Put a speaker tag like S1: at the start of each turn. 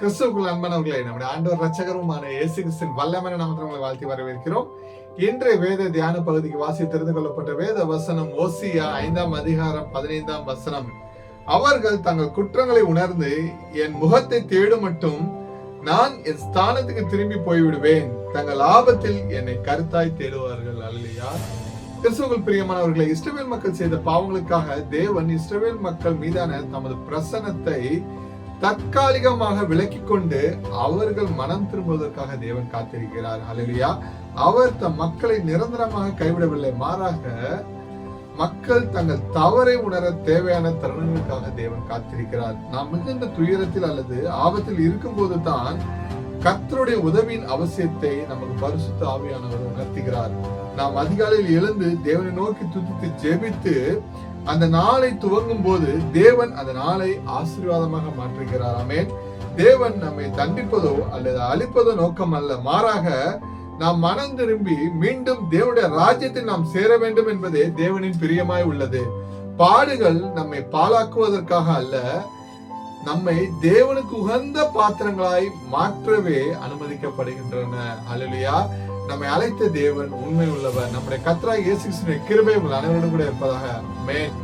S1: கிறிஸ்துக்குள் அன்பானவர்களே நம்முடைய ஆண்டவர் ரச்சகருமான இயேசு கிறிஸ்தின் வல்லமன நாமத்தினங்களை வாழ்த்தி வரவேற்கிறோம். இன்றைய வேத தியான பகுதிக்கு வாசி தெரிந்து கொள்ளப்பட்ட வேத வசனம் ஓசியா ஐந்தாம் அதிகாரம் பதினைந்தாம் வசனம். அவர்கள் தங்கள் குற்றங்களை உணர்ந்து என் முகத்தை தேடும் மட்டும் நான் என் ஸ்தானத்துக்கு திரும்பி போய்விடுவேன். தங்கள் ஆபத்தில் என்னை கருத்தாய் தேடுவார்கள். அல்லையா கிறிஸ்துவர்கள் பிரியமானவர்களை இஸ்ரவேல் மக்கள் செய்த பாவங்களுக்காக தேவன் இஸ்ரவேல் மக்கள் மீதான தமது பிரசனத்தை தற்காலிகமாக விலக்கிக் கொண்டு அவர்கள் மனம் திரும்புவதற்காக தேவன் காத்திருக்கிறார். ஹalleluya. அவர் தம் மக்களை நிரந்தரமாக கைவிடவில்லை. மாறாக மக்கள் தங்கள் தவறை உணர தேவையான தருணங்களுக்காக தேவன் காத்திருக்கிறார். நாம் மிகுந்த துயரத்தில் அல்லது ஆபத்தில் இருக்கும்போது தான் கத்தருடைய உதவியின் அவசியத்தை நமக்கு பரிசுத்த ஆவியானவர் உணர்த்துகிறார். நாம் அதிகாலையில் எழுந்து தேவனை நோக்கி துதித்து ஜெபித்து அந்த நாளை துவங்கும் போது தேவன் அந்த நாளை ஆசீர்வாதமாக மாற்றுகிறார். ஆமென். தேவன் நம்மை தண்டிப்பதோ அல்லது அழிப்பதோ நோக்கம் அல்ல. மாறாக நாம் மனம் திரும்பி மீண்டும் தேவனுடைய ராஜ்யத்தில் நாம் சேர வேண்டும் என்பதே தேவனின் பிரியமாய் உள்ளது. பாடுகள் நம்மை பாழாக்குவதற்காக அல்ல நம்மை தேவனுக்கு உகந்த பாத்திரங்களாய் மாற்றவே அனுமதிக்கப்படுகின்றன. அலுலியா நம்மை அழைத்த தேவன் உண்மை உள்ளவர். நம்முடைய கத்ரா இயேசு கிருபை உங்கள் அனைவரோடு கூட இருப்பதாக. மேன்